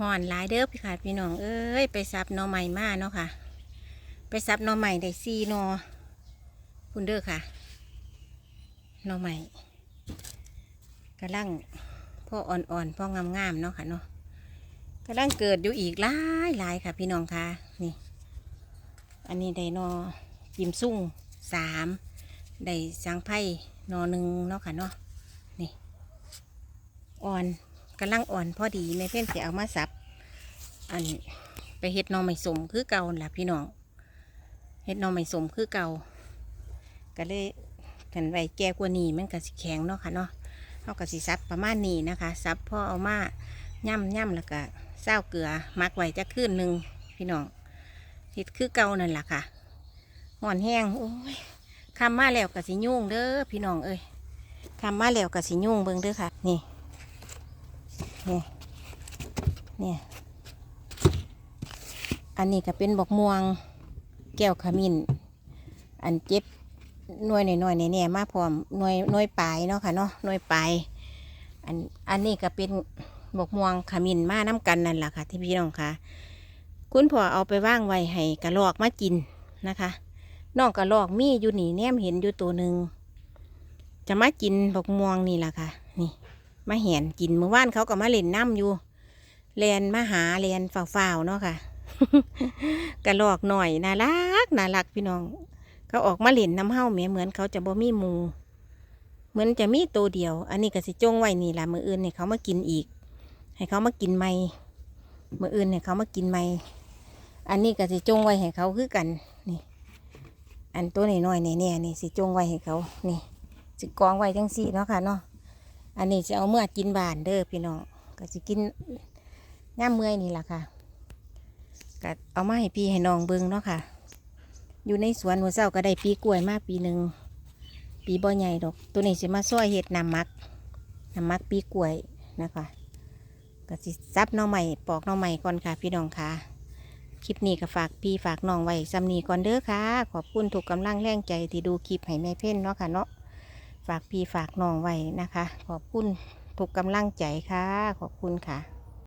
ห่อนหลายเด้อพี่ขาดพี่น้องเอ้ยไปซับหนอใหม่มาเนาะค่ะ ไปซับหนอใหม่ได้ซีนอคุณเด้อค่ะหนอใหม่กำลังพ่ออ่อนๆพ่องามๆเนาะค่ะเนาะกำลังเกิดอยู่อีกหลายหลายค่ะ พี่น้องค่ะนี่ อันนี้ได้นอจิมซุ่งสามได้สังไพ่นอหนึ่งเนาะค่ะเนาะนี่อ่อน กำลังอ่อนพอดีแม่เพื่อนจะเอามาสับ อันไปเฮ็ดนอไม่สมคือเก่าล่ะพี่น้องเฮ็ดนอไม่สมคือเก่าก็เลยกันไว้แก่กว่านี้มันก็สิแข็งเนาะค่ะเนาะเขาก็สิซับประมาณนี้นะคะซับพอเอามาย่ำย่ำแล้วก็เศร้าเกลือมักไว้จะคืนหนึ่งพี่น้องเฮ็ดคือเก่านั่นแหละค่ะห่อนแห้งโอ้ยคำมาแล้วก็สิยุ่งเด้อพี่น้องเอ้ยคำมาแล้วก็สิยุ่งเบิ่งเด้อค่ะ นี่ นี่ยเนี่ย อันนี้ก็เป็นบอกม่วง แก้วขมิ้น อันเจ็บหน่วยหน่อยๆแน่ๆมาพร้อมหน่วยหน่วยปลายเนาะค่ะเนาะหน่วยปลายอันอันนี้ก็เป็นบอกม่วงขมิ้นมาน้กันนั่นแหละค่ะ ที่พี่น้องค่ะคุณพ่อเอาไปว่างไว้ให้กระลอกมากินนะคะน้องกระลอกมีอยู่นี่แนมเห็นอยู่ตัวหนึ่งจะมากินบอกม่วงนี่แหละค่ะ นี่ มาเห็นกินเมื่อวานเขาก็มาเล่นน้ำอยู่เรียนมาหาเรียนฝ่าวๆเนาะค่ะกระลอกหน่อยน่ารักน่ารักพี่น้อง เขาออกมาเล่นน้ำเห้าแหม่เหมือนเขาจะบ่มีมูเหมือนจะมีตัวเดียว อันนี้ก็สิจงไว้นี่ละมืออื่นให้เขามากินอีก ให้เขามากินไม่มืออื่นให้เขามากินไม่อันนี้ก็สิจงไว้ให้เขาคือกันนี่ อันตัวน้อยๆแน่ๆนี่สิจงไว้ให้เขานี่สิกองไว้จังสี่เนาะค่ะเนาะ อันนี้จะเอาเมื่อกินบานเด้อพี่น้องก็จะกินย่ามเมื่อยนี่แหละค่ะก็เอามาให้พี่ให้น้องเบิงเนาะค่ะ อยู่ในสวนหัวเศร้าก็ได้ปีกล้วยมาปีหนึ่งปีบ่ใหญ่ดอก ตัวนี้สิมาซ้อยเห็ดน้ำมักน้ำมักปีกล้วยนะคะก็สิซับน้องใหม่ปอกน้องใหม่ก่อนค่ะ พี่น้องค่ะคลิปนี้ก็ฝากพี่ฝากน้องไว้ซ้ำนี้ก่อนเด้อค่ะ ขอบคุณถูกกำลังแรงใจที่ดูคลิปให้แม่เพ่นเนาะค่ะเนาะ ฝากพี่ฝากน้องไว้นะคะ ขอบคุณทุกกำลังใจค่ะ ขอบคุณค่ะ